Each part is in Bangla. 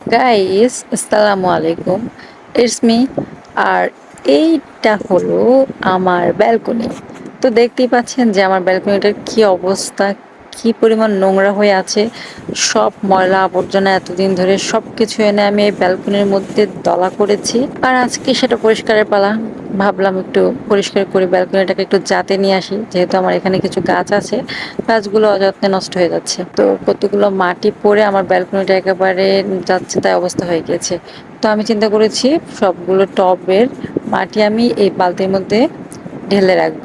গাইস আসসালামু আলাইকুম। ইটস মি আর এইটা হলো আমার ব্যালকনি তো দেখতেই পাচ্ছেন যে আমার ব্যালকনিটার কি অবস্থা, কি পরিমাণ নোংরা হয়ে আছে। সব ময়লা আবর্জনা এতদিন ধরে সব কিছু এনে আমি এই ব্যালকনির মধ্যে দলা করেছি। আর আজকে সেটা পরিষ্কারের পালা। ভাবলাম একটু পরিষ্কার করে ব্যালকনিটাকে একটু জাতে নিয়ে আসি, যেহেতু আমার এখানে কিছু গাছ আছে, গাছগুলো অযত্নে নষ্ট হয়ে যাচ্ছে। তো কতগুলো মাটি পড়ে আমার ব্যালকনিটা একেবারে যাচ্ছে তাই অবস্থা হয়ে গিয়েছে। তো আমি চিন্তা করেছি, সবগুলো টবের মাটি আমি এই বালতির মধ্যে ঢেলে রাখব।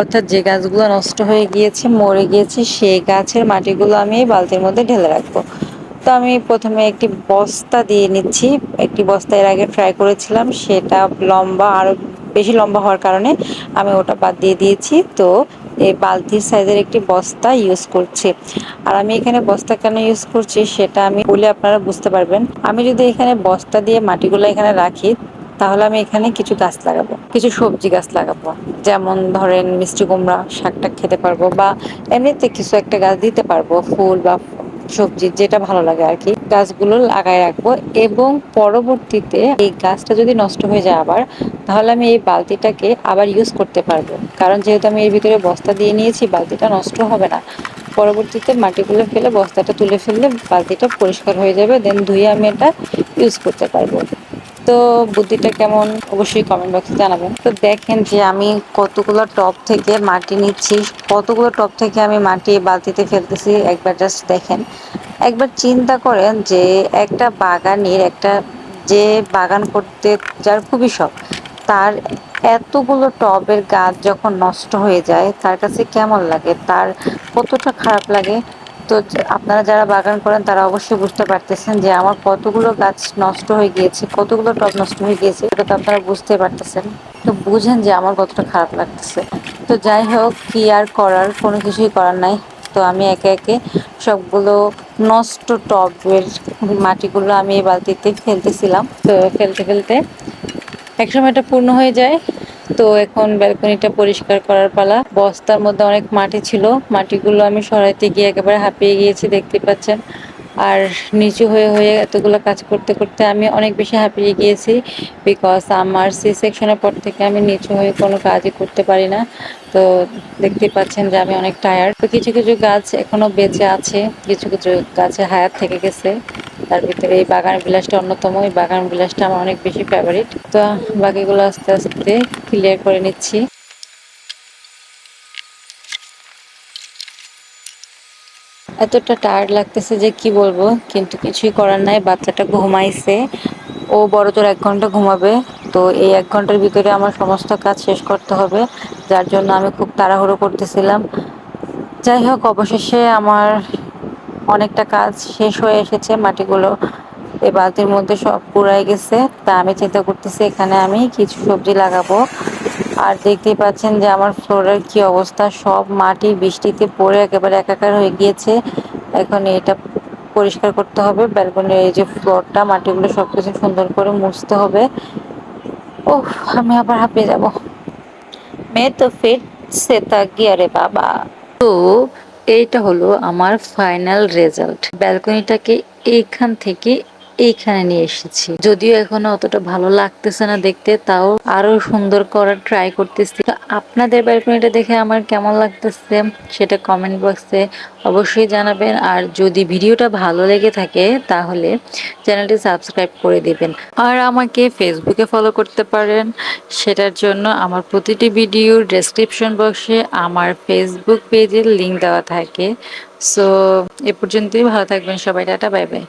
অর্থাৎ যে গাছগুলো নষ্ট হয়ে গিয়েছে, মরে গিয়েছে, সেই গাছের মাটিগুলো আমি এই বালতির মধ্যে ঢেলে রাখব। তো আমি প্রথমে একটি বস্তা দিয়ে নিচ্ছি। একটি বস্তা এর আগে ট্রাই করেছিলাম, সেটা লম্বা আরও বেশি লম্বা হওয়ার কারণে আমি ওটা বাদ দিয়ে দিয়েছি। তো এই বালতির সাইজের একটি বস্তা ইউজ করছি। আর আমি এখানে বস্তা কেন ইউজ করছি সেটা আমি বলে আপনারা বুঝতে পারবেন। আমি যদি এখানে বস্তা দিয়ে মাটিগুলো এখানে রাখি, তাহলে আমি এখানে কিছু গাছ লাগাবো, কিছু সবজি গাছ লাগাবো। যেমন ধরেন মিষ্টি কুমড়া, শাকটা খেতে পারব বা এমনিতে কিছু একটা গাছ দিতে পারব, ফুল বা সবজি যেটা ভালো লাগে আর কি। গাছগুলো লাগায় রাখব এবং পরবর্তীতে এই গাছটা যদি নষ্ট হয়ে যায় আবার, তাহলে আমি এই বালতিটাকে আবার ইউজ করতে পারব। কারণ যেহেতু আমি এর ভিতরে বস্তা দিয়ে নিয়েছি, বালতিটা নষ্ট হবে না। পরবর্তীতে মাটিগুলো ফেলে বস্তাটা তুলে ফেললে বালতিটা পরিষ্কার হয়ে যাবে দেন ধুয়ে আমি এটা ইউজ করতে পারব। তো বুদ্ধিটা কেমন? অবশ্যই কমেন্ট বক্সে জানাবেন। তো দেখেন যে আমি কতগুলো টপ থেকে মাটি নিচ্ছি। কতগুলো টপ থেকে আমি মাটি বালতিতে ফেলতেছি, একবার জাস্ট দেখেন। একবার চিন্তা করেন যে একটা বাগানের, একটা যে বাগান করতে যার খুবই শখ, তার এতগুলো টবের গাছ যখন নষ্ট হয়ে যায়, তার কাছে কেমন লাগে? তার কতটা খারাপ লাগে? তো আপনারা যারা বাগান করেন, তারা অবশ্যই বুঝতে পারতেছেন যে আমার কতগুলো গাছ নষ্ট হয়ে গিয়েছে, কতগুলো টব নষ্ট হয়ে গিয়েছে, এটা তো আপনারা বুঝতে পারতেছেন। তো বুঝেন যে আমার কতটা খারাপ লাগতেছে। তো যাই হোক, কি আর করার, কোনো কিছুই করার নাই। তো আমি একে একে সবগুলো নষ্ট টবের মাটিগুলো আমি এই বালতিতে ফেলতেছিলাম। তো ফেলতে ফেলতে একসময় এটা পূর্ণ হয়ে যায়। তো এখন ব্যালকনিটা পরিষ্কার করার পালা। বস্তার মধ্যে অনেক মাটি ছিল। মাটিগুলো আমি সরাইতে গিয়ে একেবারে হাঁপিয়ে গিয়েছি, দেখতে পাচ্ছেন। আর নিচু হয়ে হয়ে এতগুলো কাজ করতে করতে আমি অনেক বেশি হাঁপিয়ে গিয়েছি বিকজ আমার সি সেকশনের পর থেকে আমি নিচু হয়ে কোনো কাজই করতে পারি না। তো দেখতে পাচ্ছেন যে আমি অনেক টায়ার্ড তো কিছু কিছু গাছ এখনও বেঁচে আছে, কিছু কিছু গাছে হায়াত থেকে গেছে। তার ভিতরে এই বাগান বিলাসটা অন্যতম, এই বাগান বিলাসটা আমার অনেক বেশি ফেভারিট তো বাকিগুলো আস্তে আস্তে ক্লিয়ার করে নিচ্ছি। এতটা টায়ার্ড লাগতেছে যে কি বলব, কিন্তু কিছুই করার নাই, বাচ্চাটা ঘুমাইছে। ও বড় তোর এক ঘণ্টা ঘুমাবে, তো এই এক ঘণ্টার ভিতরে আমার সমস্ত কাজ শেষ করতে হবে, যার জন্য আমি খুব তাড়াহুড়ো করতেছিলাম। যাই হোক, অবশেষে আমার অনেকটা কাজ শেষ হয়ে এসেছে, মাটিগুলো এই বালতির মধ্যে সব পুরাই গেছে। তা আমি চিন্তা করতেছি, এখানে আমি কিছু সবজি লাগাবো। আর দেখতেই পাচ্ছেন যে আমার ফ্লোরের কি অবস্থা। সব মাটি বৃষ্টিতে পড়ে একেবারে একাকার হয়ে গিয়েছে। এখন এটা পরিষ্কার করতে হবে। ব্যালকনির এই যে ফ্লোরটা মাটিগুলো সব কিছু সুন্দর করে মুছতে হবে। ও আমি আবার হাঁপিয়ে যাব। মে তো ফিট সে গিয়ে রে বাবা। তো এইটা হলো আমার ফাইনাল রেজাল্ট ব্যালকনিটাকে এইখান থেকে এইখানে নিয়ে এসেছি। যদিও এখনও অতটা ভালো লাগতেছে না দেখতে, তাও আরও সুন্দর করার ট্রাই করতেছি। তো আপনাদের ব্যালকনিটা দেখে আমার কেমন লাগতেছে সেটা কমেন্ট বক্সে অবশ্যই জানাবেন। আর যদি ভিডিওটা ভালো লেগে থাকে, তাহলে চ্যানেলটি সাবস্ক্রাইব করে দিবেন। আর আমাকে ফেসবুকে ফলো করতে পারেন। সেটার জন্য আমার প্রতিটি ভিডিওর ডেসক্রিপশন বক্সে আমার ফেসবুক পেজের লিঙ্ক দেওয়া থাকে। সো এ পর্যন্তই ভালো থাকবেন সবাই। Tata bye bye